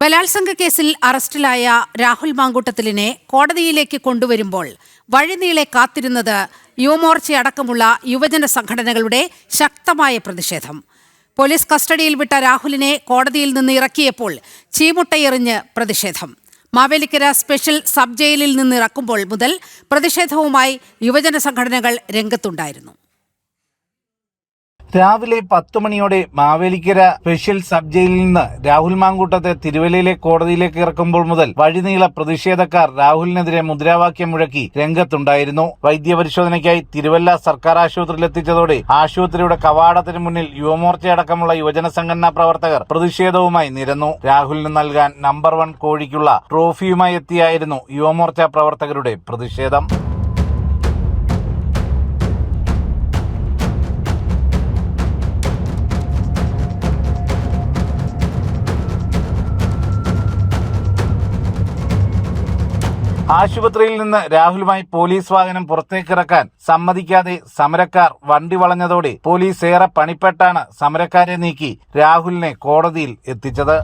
ബലാത്സംഗ കേസിൽ അറസ്റ്റിലായ രാഹുൽ മാങ്കൂട്ടത്തിലിനെ കോടതിയിലേക്ക് കൊണ്ടുവരുമ്പോൾ വഴിനീളെ കാത്തിരുന്നത് യുവമോർച്ചയടക്കമുള്ള യുവജന സംഘടനകളുടെ ശക്തമായ പ്രതിഷേധം. പോലീസ് കസ്റ്റഡിയിൽ വിട്ട രാഹുലിനെ കോടതിയിൽ നിന്ന് ഇറക്കിയപ്പോൾ ചീമുട്ടയെറിഞ്ഞ് പ്രതിഷേധം. മാവേലിക്കര സ്പെഷ്യൽ സബ് ജയിലിൽ നിന്ന് ഇറക്കുമ്പോൾ മുതൽ പ്രതിഷേധവുമായി യുവജന സംഘടനകൾ രംഗത്തുണ്ടായിരുന്നു. രാവിലെ പത്ത് മണിയോടെ മാവേലിക്കര സ്പെഷ്യൽ സബ് ജയിലിൽ നിന്ന് രാഹുൽ മാങ്കൂട്ടത്തെ തിരുവല്ലയിലെ കോടതിയിലേക്ക് ഇറക്കുമ്പോൾ മുതൽ വഴിനീള പ്രതിഷേധക്കാർ രാഹുലിനെതിരെ മുദ്രാവാക്യം മുഴക്കി രംഗത്തുണ്ടായിരുന്നു. വൈദ്യപരിശോധനയ്ക്കായി തിരുവല്ല സർക്കാർ ആശുപത്രിയിൽ എത്തിച്ചതോടെ ആശുപത്രിയുടെ കവാടത്തിന് മുന്നിൽ യുവമോർച്ചയടക്കമുള്ള യുവജന സംഘടനാ പ്രവർത്തകർ പ്രതിഷേധവുമായി നിരന്നു. രാഹുലിന് നൽകാൻ നമ്പർ വൺ കോഴിക്കുള്ള ട്രോഫിയുമായി എത്തിയായിരുന്നു യുവമോർച്ച പ്രവർത്തകരുടെ പ്രതിഷേധം. ആശുപത്രിയിൽ നിന്ന് രാഹുലുമായി പോലീസ് വാഹനം പുറത്തേക്കിറക്കാൻ സമ്മതിക്കാതെ സമരക്കാർ വണ്ടി വളഞ്ഞതോടെ പോലീസ് ഏറെ പണിപ്പെട്ടാണ് സമരക്കാരെ നീക്കി രാഹുലിനെ കോടതിയിൽ എത്തിച്ചത്.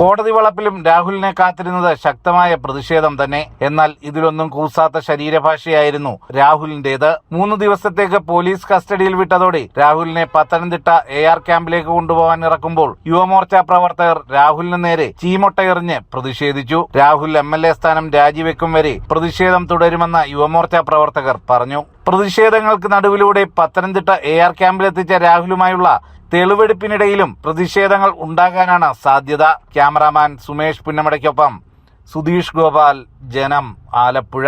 കോടതി വളപ്പിലും രാഹുലിനെ കാത്തിരുന്നത് ശക്തമായ പ്രതിഷേധം തന്നെ. എന്നാൽ ഇതിലൊന്നും കൂസാത്ത ശരീരഭാഷയായിരുന്നു രാഹുലിന്റേത്. മൂന്ന് ദിവസത്തേക്ക് പോലീസ് കസ്റ്റഡിയിൽ വിട്ടതോടെ രാഹുലിനെ പത്തനംതിട്ട എ ആർ ക്യാമ്പിലേക്ക് കൊണ്ടുപോകാൻ ഇറക്കുമ്പോൾ യുവമോർച്ച പ്രവർത്തകർ രാഹുലിന് നേരെ ചീമൊട്ടയെറിഞ്ഞ് പ്രതിഷേധിച്ചു. രാഹുൽ എം എൽ എ സ്ഥാനം രാജിവെക്കും വരെ പ്രതിഷേധം തുടരുമെന്ന് യുവമോർച്ച പ്രവർത്തകർ പറഞ്ഞു. പ്രതിഷേധങ്ങൾക്ക് നടുവിലൂടെ പത്തനംതിട്ട എ ആർ ക്യാമ്പിലെത്തിച്ച രാഹുലുമായുള്ള തെളിവെടുപ്പിനിടയിലും പ്രതിഷേധങ്ങൾ ഉണ്ടാകാനാണ് സാധ്യത. ക്യാമറാമാൻ സുമേഷ് പുന്നമടയ്ക്കൊപ്പം സുധീഷ് ഗോപാൽ ജനം ആലപ്പുഴ.